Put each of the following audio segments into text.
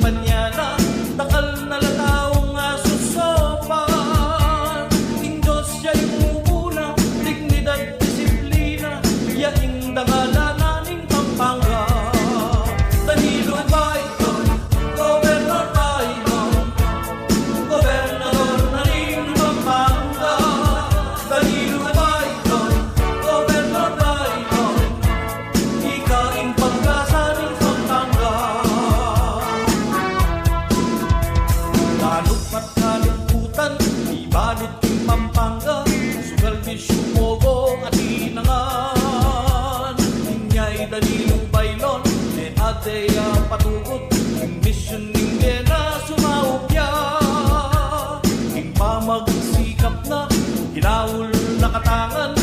mañana Bisaya patungod Ang mission ning na sumaupya Ing pamagsikap na Hinawol na katangan?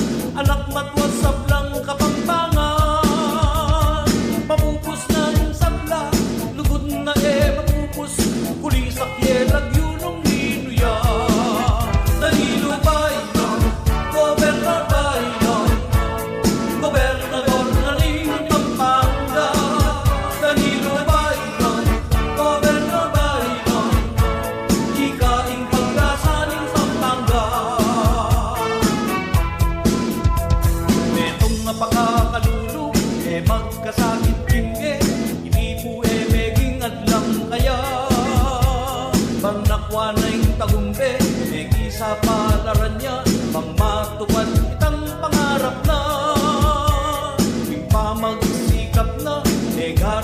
wanay tagumbe May isa palaran niya Pang matupad itang pangarap na. Ping pamagsikap na Negay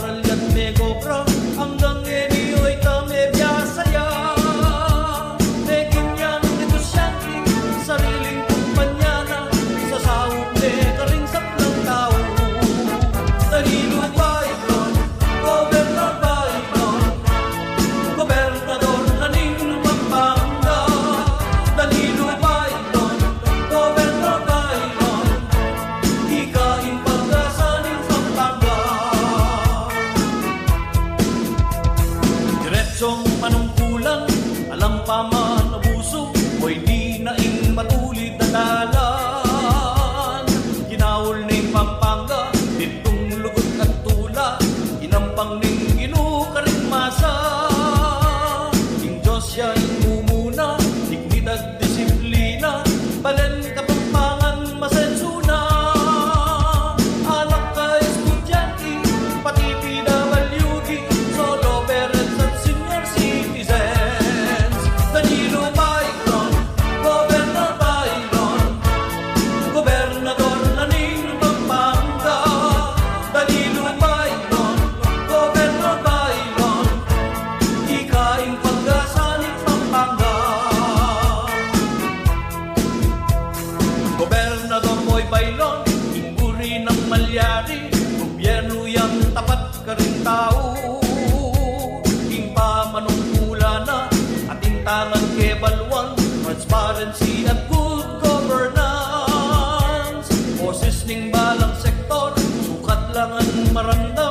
ning balang sektor, sukat lang ang maramdaman.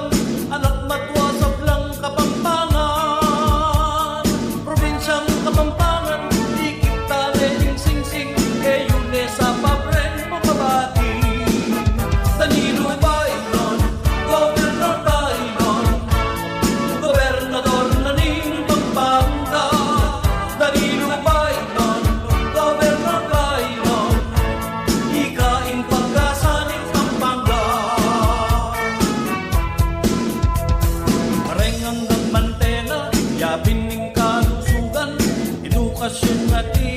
Russian, but the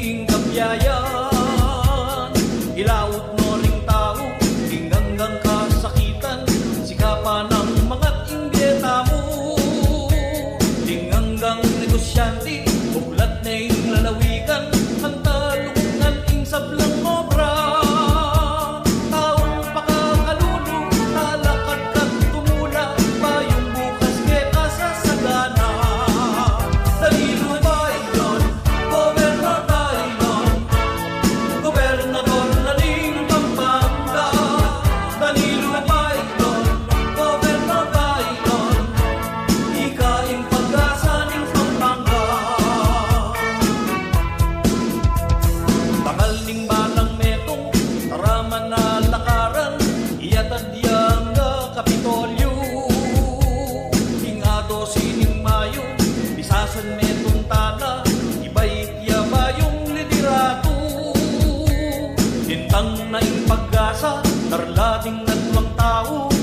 lakaran Iatan diyang kapitolyo. Ingado sining mayo Bisasan me tuntala Ibay tiya bayong lidirato. Intang na impagasa Tarlading at wang tao